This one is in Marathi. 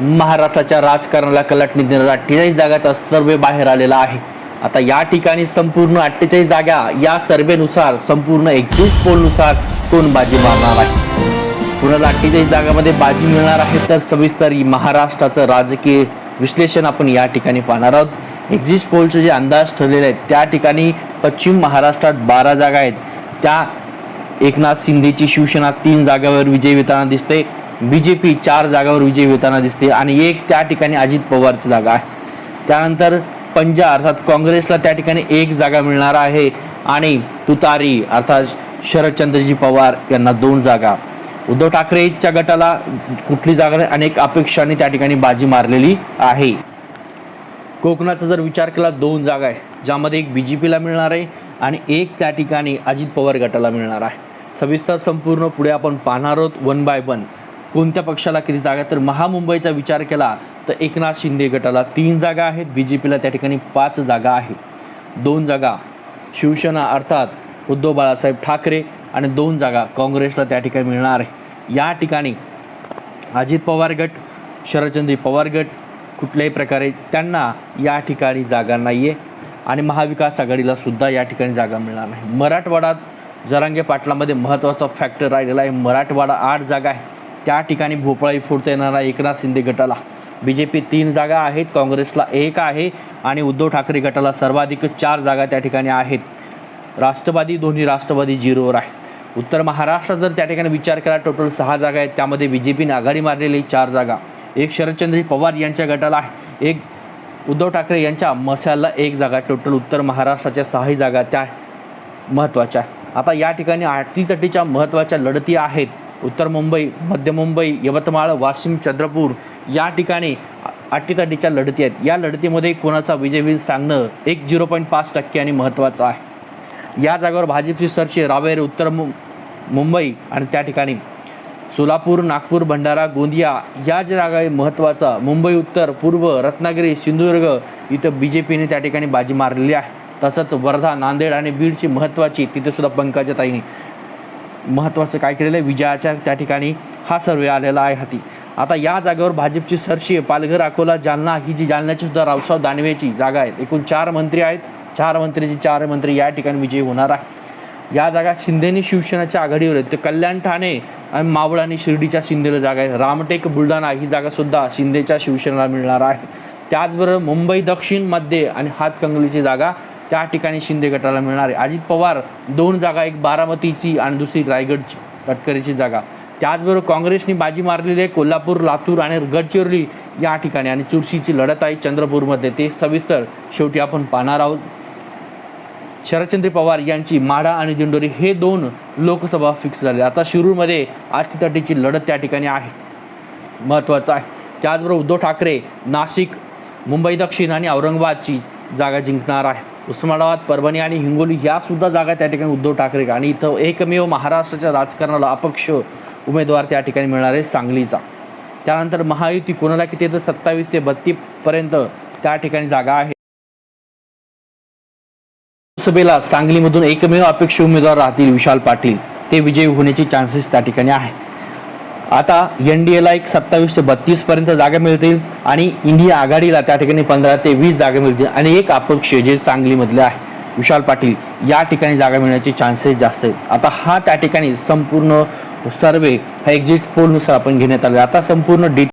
महाराष्ट्राच्या राजकारणाला कलाटणी देणारा अठ्ठेचाळीस जागाचा सर्वे बाहेर आलेला आहे. आता या ठिकाणी संपूर्ण अठ्ठेचाळीस जागा या सर्वेनुसार संपूर्ण एक्झिट पोलनुसार कोण बाजी मारणार आहे? कुणाला अठ्ठेचाळीस जागामध्ये बाजी मिळणार आहे तर सविस्तर महाराष्ट्राचं राजकीय विश्लेषण आपण या ठिकाणी पाहणार आहोत. एक्झिट पोलचे जे अंदाज ठरलेले आहेत त्या ठिकाणी पश्चिम महाराष्ट्रात बारा जागा आहेत. त्या एकनाथ शिंदेची शिवसेना तीन जागावर विजय होताना दिसते. बी जे पी चार जागावर विजय होताना दिसते आणि एक त्या ठिकाणी अजित पवारची जागा आहे. त्यानंतर पंजा अर्थात काँग्रेसला त्या ठिकाणी एक जागा मिळणार आहे आणि तुतारी अर्थात शरदचंद्रजी पवार यांना दोन जागा. उद्धव ठाकरेच्या गटाला कुठली जागा नाही, अनेक अपेक्षांनी त्या ठिकाणी बाजी मारलेली आहे. कोकणाचा जर विचार केला दोन जागा आहे ज्यामध्ये एक बी जे पीला मिळणार आहे आणि एक त्या ठिकाणी अजित पवार गटाला मिळणार आहे. सविस्तर संपूर्ण पुढे आपण पाहणार आहोत वन बाय वन कोणत्या पक्षाला किती जागा तर महामुंबईचा विचार केला तर एकनाथ शिंदे गटाला तीन जागा आहेत. बी जे पीला त्या ठिकाणी पाच जागा आहेत. दोन जागा शिवसेना अर्थात उद्धव बाळासाहेब ठाकरे आणि दोन जागा काँग्रेसला त्या ठिकाणी मिळणार आहे. या ठिकाणी अजित पवार गट शरदचंद्र पवार गट कुठल्याही प्रकारे त्यांना या ठिकाणी जागा नाही आहे आणि महाविकास आघाडीला सुद्धा या ठिकाणी जागा मिळणार नाही. मराठवाड्यात जरांगे पाटलामध्ये महत्त्वाचा फॅक्टर राहिलेला आहे. मराठवाडा आठ जागा आहे. त्या ठिकाणी भोपळाही फोडता येणारा एकनाथ शिंदे गटाला. बी जे पी तीन जागा आहेत काँग्रेसला एक आहे आणि उद्धव ठाकरे गटाला सर्वाधिक चार जागा त्या ठिकाणी आहेत. राष्ट्रवादी दोन्ही राष्ट्रवादी झिरोवर आहे. उत्तर महाराष्ट्रात जर त्या ठिकाणी विचार केला टोटल सहा जागा आहेत. त्यामध्ये बी जे पीने आघाडी मारलेली चार जागा. एक शरदचंद्र पवार यांच्या गटाला आहे. एक उद्धव ठाकरे यांच्या मसाला एक जागा. टोटल उत्तर महाराष्ट्राच्या सहाही जागा त्या महत्त्वाच्या आता या ठिकाणी अटीतटीच्या महत्त्वाच्या लढती आहेत. उत्तर मुंबई मध्य मुंबई यवतमाळ वाशिम चंद्रपूर या ठिकाणी अटीतटीच्या लढती आहेत. या लढतीमध्ये कोणाचा विजय होईल सांगणं एक झिरो पॉईंट पाच टक्के आणि महत्त्वाचं आहे. या जागेवर भाजपची सरशी रावेर उत्तर मु मुंबई आणि त्या ठिकाणी सोलापूर नागपूर भंडारा गोंदिया या ज्या जागा आहे महत्त्वाचा मुंबई उत्तर पूर्व रत्नागिरी सिंधुदुर्ग इथं बी जे पीने त्या ठिकाणी बाजी मारलेली आहे. तसंच वर्धा नांदेड आणि बीडची महत्त्वाची तिथेसुद्धा पंकजाताईने ताईने महत्त्वाचं काय केलेलं आहे? विजयाच्या त्या ठिकाणी हा सर्वे आलेला आहे हाती. आता या जागेवर भाजपची सरशी पालघर अकोला जालना ही जी जालन्याची सुद्धा रावसाहेब दानवेची जागा आहेत. एकूण चार मंत्री आहेत. चार मंत्रीची चार मंत्री या ठिकाणी विजयी होणार आहे या जागा शिंदेनी शिवसेनेच्या आघाडीवर आहेत. ते कल्याण ठाणे आणि मावळ आणि शिर्डीच्या शिंदेला जागा आहे रामटेक बुलढाणा ही जागासुद्धा शिंदेच्या शिवसेनेला मिळणार आहे. त्याचबरोबर मुंबई दक्षिणमध्ये आणि हातकंगलीची जागा त्या ठिकाणी शिंदे गटाला मिळणार आहे. अजित पवार दोन जागा एक बारामतीची आणि दुसरी रायगडची तटकरीची जागा. त्याचबरोबर काँग्रेसने बाजी मारलेली आहे कोल्हापूर लातूर आणि गडचिरोली या ठिकाणी. आणि चुरशीची लढत आहे चंद्रपूरमध्ये. ते सविस्तर शेवटी आपण पाहणार आहोत. शरदचंद्र पवार यांची माढा आणि दिंडोरी हे दोन लोकसभा फिक्स झाले. आता शिरूरमध्ये तटीची लढत त्या ठिकाणी आहे. महत्त्वाचं आहे. त्याचबरोबर उद्धव ठाकरे नाशिक मुंबई दक्षिण आणि औरंगाबादची जागा जिंकणार आहे उस्मानाबाद परभणी आणि हिंगोली यासुद्धा सुद्धा जागा त्या ठिकाणी उद्धव ठाकरे आणि इथं एकमेव महाराष्ट्राच्या राजकारणाला अपक्ष उमेदवार त्या ठिकाणी मिळणार आहे सांगलीचा. त्यानंतर महायुती कोणाला किती तर सत्तावीस ते बत्तीसपर्यंत त्या ठिकाणी जागा आहे. लोकसभेला सांगलीमधून एकमेव अपेक्षित उमेदवार राहतील विशाल पाटील. ते विजयी होण्याचे चान्सेस त्या ठिकाणी आहेत. आता एन डी एला एक सत्तावीस ते बत्तीस पर्यंत जागा मिळतील आणि इंडिया आघाडीला त्या ठिकाणी पंधरा ते वीस जागा मिळतील. आणि एक अपक्ष जे सांगलीमधले आहे विशाल पाटील या ठिकाणी जागा मिळण्याचे चान्सेस जास्त आहेत. आता हा त्या ठिकाणी संपूर्ण सर्वे हा एक्झिट पोलनुसार आपण घेण्यात आला आता संपूर्ण डिटेल